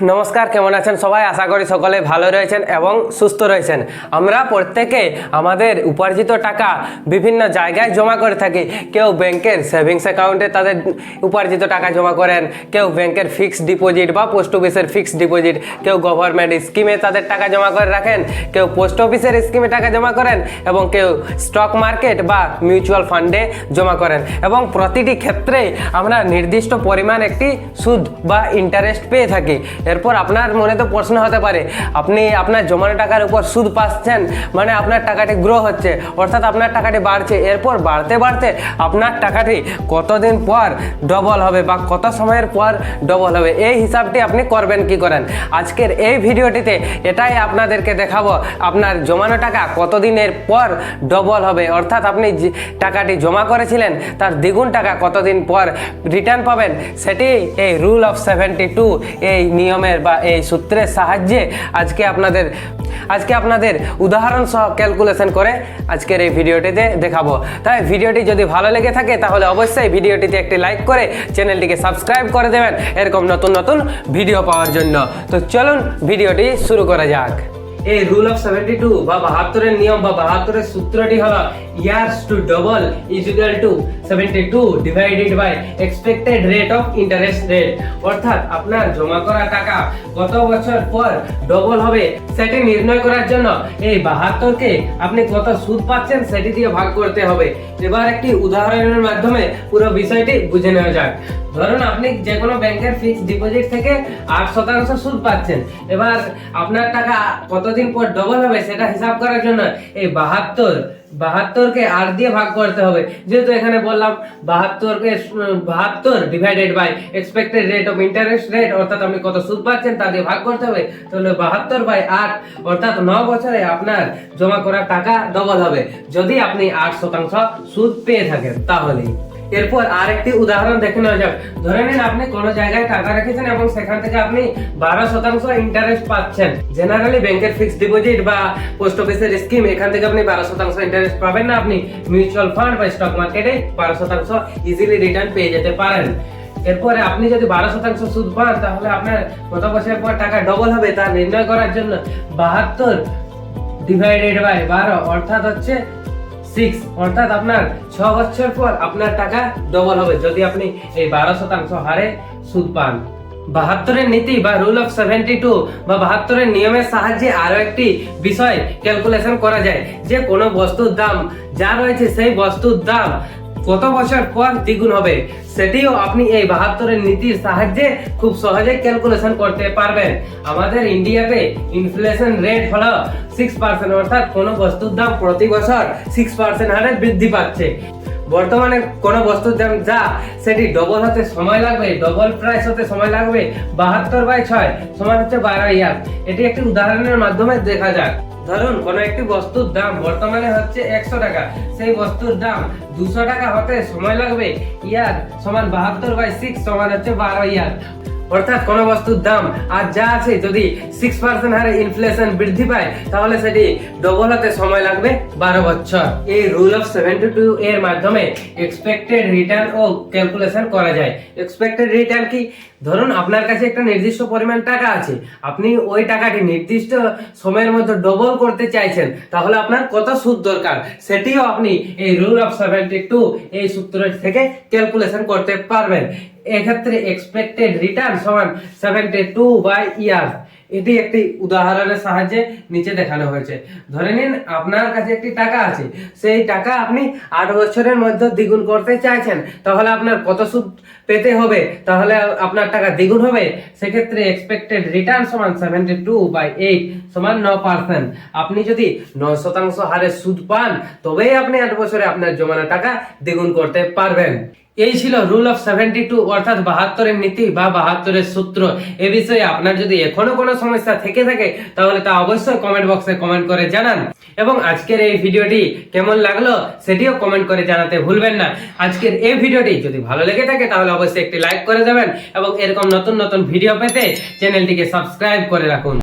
নমস্কার, কেমন আছেন সবাই? আশা করি সকলে ভালো রয়েছেন এবং সুস্থ রয়েছেন। আমরা প্রত্যেকে আমাদের উপার্জিত টাকা বিভিন্ন জায়গায় জমা করে থাকি। কেউ ব্যাংকের সেভিংস অ্যাকাউন্টে তাদের উপার্জিত টাকা জমা করেন, কেউ ব্যাংকের ফিক্সড ডিপোজিট বা পোস্ট অফিসের ফিক্সড ডিপোজিট, কেউ গভর্নমেন্ট স্কিমে তাদের টাকা জমা করে রাখেন, কেউ পোস্ট অফিসের স্কিমে টাকা জমা করেন এবং কেউ স্টক মার্কেট বা মিউচুয়াল ফান্ডে জমা করেন এবং প্রতিটি ক্ষেত্রে আমরা নির্দিষ্ট পরিমাণ একটি সুদ বা ইন্টারেস্ট পেয়ে থাকি। এরপর আপনার মনে তো প্রশ্ন হতে পারে, আপনি আপনার জমানো টাকার উপর সুদ পাচ্ছেন মানে আপনার টাকাটি গ্রো হচ্ছে, অর্থাৎ আপনার টাকাটি বাড়ছে, এরপর বাড়তে বাড়তে আপনার টাকাটি কতদিন পর ডবল হবে বা কত সময়ের পর ডবল হবে, এই হিসাবটি আপনি করবেন কি করেন? আজকের এই ভিডিওটিতে এটাই আপনাদেরকে দেখাবো, আপনার জমানো টাকা কতদিনের পর ডবল হবে, অর্থাৎ আপনি টাকাটি জমা করেছিলেন, তার দ্বিগুণ টাকা কতদিন পর রিটার্ন পাবেন, সেটি এই রুল অফ সেভেন্টি টু এই নিয়মের বা এই সূত্রের সাহায্যে আজকে আপনাদের আজকে আপনাদের উদাহরণ সহ ক্যালকুলেশন করে আজকের এই ভিডিওটিতে দেখাবো। তাই ভিডিওটি যদি ভালো লেগে থাকে তাহলে অবশ্যই ভিডিওটিতে একটি লাইক করে চ্যানেলটিকে সাবস্ক্রাইব করে দেবেন এরকম নতুন নতুন ভিডিও পাওয়ার জন্য। তো চলুন ভিডিওটি শুরু করা যাক। এই রুল অফ সেভেন্টি টু বা বাহাত্তরের নিয়ম, বা বাহাত্তরের সূত্রটি হল years to double is equal to seventy two divided by expected rate of interest rate অর্থাৎ আপনার জমা করা টাকা কত বছর পর ডবল হবে সেটি নির্ণয় করার জন্য এই বাহাত্তরকে আপনি কত সুদ পাচ্ছেন সেটি দিয়ে ভাগ করতে হবে। এবার একটি উদাহরণের মাধ্যমে পুরো বিষয়টি বুঝে নেওয়া যাক। ধরুন আপনি যে কোনো ব্যাংকের ফিক্সড ডিপোজিট থেকে আট শতাংশ সুদ পাচ্ছেন। এবার আপনার টাকা কতদিন পর ডবল হবে সেটা হিসাব করার জন্য এই বাহাত্তর, বাহাত্তরকে আট দিয়ে ভাগ করতে হবে। যেহেতু এখানে বললাম বাহাত্তরকে বাহাত্তর divided by expected rate of interest rate অর্থাৎ আপনি কত সুদ পাচ্ছেন তা দিয়ে ভাগ করতে হবে, তাহলে বাহাত্তর বাই আট, অর্থাৎ ন বছরে আপনার জমা করা টাকা ডবল হবে। যদি আপনি আট শতাংশ সুদ পেয়ে থাকেন, তাহলেই। এরপর আরেকটি উদাহরণ দেখে নেওয়া যাক। ধরে নিন আপনি কোনো জায়গায় টাকা রেখেছেন এবং সেখান থেকে আপনি বারো শতাংশ ইন্টারেস্ট পাচ্ছেন। জেনারেলি ব্যাংকের ফিক্সড ডিপোজিট বা পোস্ট অফিসের স্কিম এখান থেকে আপনি বারো শতাংশ ইন্টারেস্ট পাবেন না। আপনি মিউচুয়াল ফান্ড বা স্টক মার্কেটে বারো শতাংশ ইজিলি রিটার্ন পেয়ে যেতে পারেন। এরপরে আপনি যদি বারো শতাংশ সুদ পান, তাহলে আপনার কত বছর পর টাকা ডবল হবে তা নির্ণয় করার জন্য বাহাত্তর ডিভাইডেড বাই বারো অর্থাৎ হচ্ছে সিক্স অর্থাৎ আপনার ছ বছর পর আপনার টাকা ডবল হবে, যদি আপনি এই বারো শতাংশ হারে সুদ পান। বাহাত্তরের নীতি বা রুল অফ সেভেন্টি টু বা বাহাত্তরের নিয়মের সাহায্যে আরও একটি বিষয় ক্যালকুলেশন করা যায়। যে কোনো বস্তুর দাম যা রয়েছে সেই বস্তুর দাম কত বছর পর দ্বিগুণ হবে, সেটিও আপনি এই বাহাত্তরের নীতির সাহায্যে খুব সহজে ক্যালকুলেশন করতে পারবেন। আমাদের ইন্ডিয়াতে ইনফ্লেশন রেট হলো সিক্স পার্সেন্ট অর্থাৎ কোনো বস্তুর দাম প্রতি বছর সিক্স পার্সেন্ট হারে বৃদ্ধি পাচ্ছে। বর্তমানে কোনো বস্তুর দাম যা, সেটি ডবল হতে সময় লাগবে ডবল প্রাইস হতে সময় লাগবে, বাহাত্তর বাই ছয় সমান হচ্ছে বারো ইয়ার। এটি একটি উদাহরণের মাধ্যমে দেখা যাক। ধরুন, কোন একটি বস্তুর দাম বর্তমানে হচ্ছে একশো টাকা। সেই বস্তুর দাম দুশো টাকা হতে সময় লাগবে। ইয়ার সমান বাহাত্তর বাই সিক্স সমান হচ্ছে বারো ইয়ার অর্থাৎ কোন বস্তুর দাম আর যা আছে যদি সিক্স পার্সেন্ট হারে ইনফ্লেশন বৃদ্ধি পায়, তাহলে সেটি ডবল হতে সময় লাগবে বারো বছর। এই রুল অফ সেভেন্টি টু এর মাধ্যমে এক্সপেক্টেড রিটার্ন ও ক্যালকুলেশন করা যায়। এক্সপেক্টেড রিটার্ন কি? ধরুন আপনার কাছে একটা নির্দিষ্ট পরিমাণ টাকা আছে, আপনি ওই টাকাটি নির্দিষ্ট সময়ের মধ্যে ডবল করতে চাইছেন, তাহলে আপনার কত সুদ দরকার? সেটিও আপনি এই রুল অফ সেভেন্টি টু এই সূত্র থেকে ক্যালকুলেশন করতে পারবেন। এক্ষেত্রে এক্সপেক্টেড রিটার্ন সমান সেভেন্টি টু বাই ইয়ার এটি একটি উদাহরণের সাহায্যে নিচে দেখানো হয়েছে। ধরে নিন আপনার কাছে একটি টাকা আছে। সেই টাকা আপনি আট বছরের মধ্যে দ্বিগুণ করতে চাইছেন। তাহলে আপনার কত সুদ পেতে হবে? তাহলে আপনার টাকা দ্বিগুণ হবে। সেক্ষেত্রে এক্সপেক্টেড রিটার্ন সমান সেভেন্টি টু বাই এইট সমান ন পার্সেন্ট আপনি যদি নয় শতাংশ হারে সুদ পান, তবেই আপনি আট বছরে আপনার জমানো টাকা দ্বিগুণ করতে পারবেন। এই ছিল রুল অফ সেভেন্টি টু অর্থাৎ বাহাত্তরের নীতি বা বাহাত্তরের সূত্র। এ বিষয়ে আপনার যদি এখনও কোনো সমস্যা থেকে থাকে, তাহলে তা অবশ্যই কমেন্ট বক্সে কমেন্ট করে জানান। এবং আজকের এই ভিডিওটি কেমন লাগল, সেটিও কমেন্ট করে জানাতে ভুলবেন না। আজকের এই ভিডিওটি যদি ভালো লেগে থাকে, তাহলে অবশ্যই একটি লাইক করে দেবেন এবং এরকম নতুন নতুন ভিডিও পেতে চ্যানেলটিকে সাবস্ক্রাইব করে রাখুন।